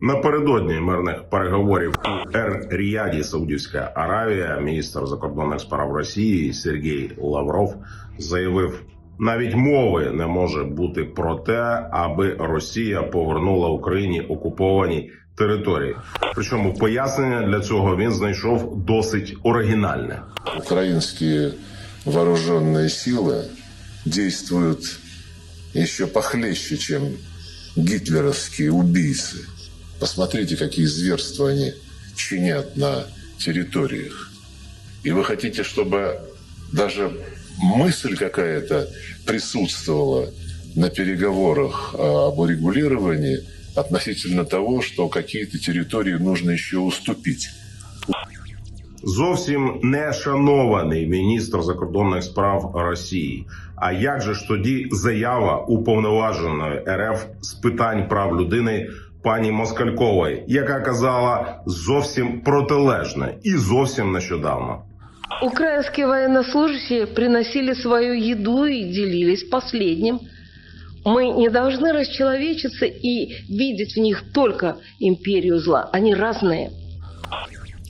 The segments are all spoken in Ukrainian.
Напередодні мирних переговорів у Ер-Ріяді, Саудівська Аравія, міністр закордонних справ Росії Сергій Лавров заявив, навіть мови не може бути про те, аби Росія повернула Україні окуповані території. Причому пояснення для цього він знайшов досить оригінальне. Украинские вооруженные силы действуют еще похлеще, чем гитлеровские убийцы. Посмотрите, какие зверства они чинят на территориях. И вы хотите, чтобы даже мысль какая-то присутствовала на переговорах а, об урегулировании относительно того, что какие-то территории нужно еще уступить. Зовсім не шанований міністр закордонних справ Росії. А як же ж тоді заява уповноваженої РФ з питань прав людини пані Москалькової, яка казала зовсім протилежне і зовсім нещодавно? Украинские военнослужащие приносили свою еду и делились последним. Мы не должны расчеловечиться и видеть в них только империю зла. Они разные.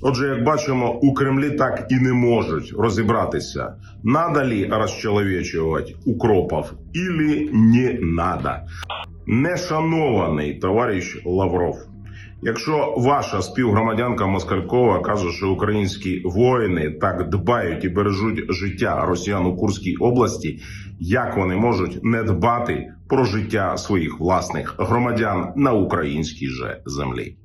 Отже, як бачимо, у Кремлі так і не можуть розібратися, надо ли розчеловечувати укропов или не надо. Нешанований товариш Лавров. Якщо ваша співгромадянка Москалькова каже, що українські воїни так дбають і бережуть життя росіян у Курській області, як вони можуть не дбати про життя своїх власних громадян на українській же землі?